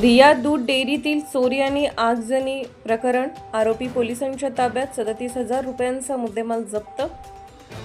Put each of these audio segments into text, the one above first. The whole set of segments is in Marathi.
रिया दूध डेअरीतील चोरी आणि आगजनी प्रकरण आरोपी पोलिसांच्या ताब्यात सदतीस हजार रुपयांचा मुद्देमाल जप्त.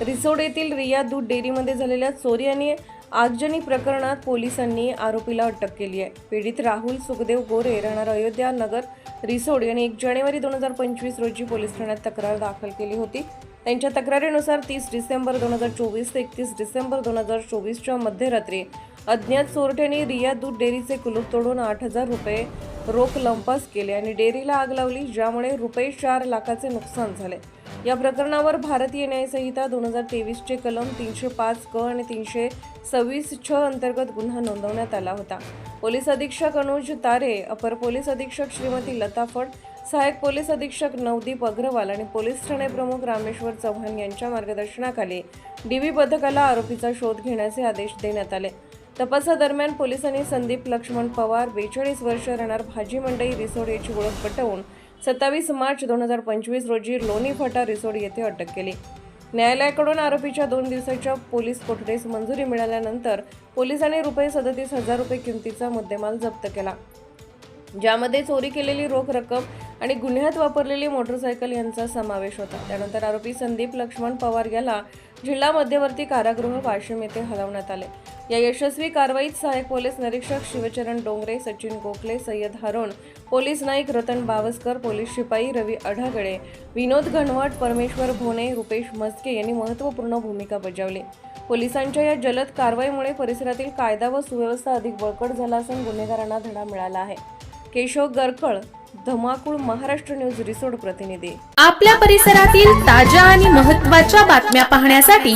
रिसोड येथील रिया दूध डेअरीमध्ये झालेल्या चोरी आणि आगजनी प्रकरणात पोलिसांनी आरोपीला अटक केली आहे. पीडित राहुल सुखदेव गोरे राहणार अयोध्या नगर रिसोड यांनी एक जानेवारी दोन हजार पंचवीस रोजी पोलीस ठाण्यात तक्रार दाखल केली होती. त्यांच्या तक्रारीनुसार तीस डिसेंबर दोन हजार चोवीस ते एकतीस डिसेंबर दोन हजार चोवीसच्या मध्यरात्री अज्ञात चोरट्याने रिया दूध डेअरीचे कुलूप तोडून आठ हजार रुपये रोख लंपास केले आणि डेअरीला आग लावली ज्यामुळे रुपये चार लाखाचे नुकसान झाले. या प्रकरणावर भारतीय न्यायसंहिता दोन हजार तेवीसचे कलम तीनशे पाच क आणि तीनशे सव्वीस छ अंतर्गत गुन्हा नोंदवण्यात आला होता. पोलीस अधीक्षक अनुज तारे अपर पोलीस अधीक्षक श्रीमती लता फड सहाय्यक पोलीस अधीक्षक नवदीप अग्रवाल आणि पोलीस ठाणे प्रमुख रामेश्वर चव्हाण यांच्या मार्गदर्शनाखाली डीबी पथकाला आरोपीचा शोध घेण्याचे आदेश देण्यात आले. तपासादरम्यान पोलिसांनी संदीप लक्ष्मण पवार बेचाळीस वर्ष राहणार भाजी मंडई रिसोड याची ओळख पटवून सत्तावीस मार्च दोन हजार पंचवीस रोजी लोणी फाटा रिसोड येथे अटक केली. न्यायालयाकडून आरोपीच्या दोन दिवसाच्या पोलीस कोठडीस मंजुरी मिळाल्यानंतर पोलिसांनी रुपये सदतीस हजार रुपये किमतीचा मुद्देमाल जप्त केला. ज्यामध्ये चोरी केलेली रोख रक्कम आणि गुन्ह्यात वापरलेली मोटरसायकल यांचा समावेश होता. त्यानंतर आरोपी संदीप लक्ष्मण पवार याला जिल्हा मध्यवर्ती कारागृह वाशिम येथे हलवण्यात आले. या यशस्वी कारवाईत सहाय्यक पोलीस निरीक्षक शिवचरण डोंगरे सचिन गोखले सय्यद हारोन पोलीस नाईक रतन बावस्कर पोलीस शिपाई रवी अढागळे विनोद घनवट परमेश्वर भोने रुपेश मस्के यांनी महत्त्वपूर्ण भूमिका बजावली. पोलिसांच्या या जलद कारवाईमुळे परिसरातील कायदा व सुव्यवस्था अधिक बळकट झाला असून गुन्हेगारांना धडा मिळाला आहे. केशव गरकळ धमाकूळ महाराष्ट्र न्यूज रिसोड प्रतिनिधी. आपल्या परिसरातील ताज्या आणि महत्त्वाच्या बातम्या पाहण्यासाठी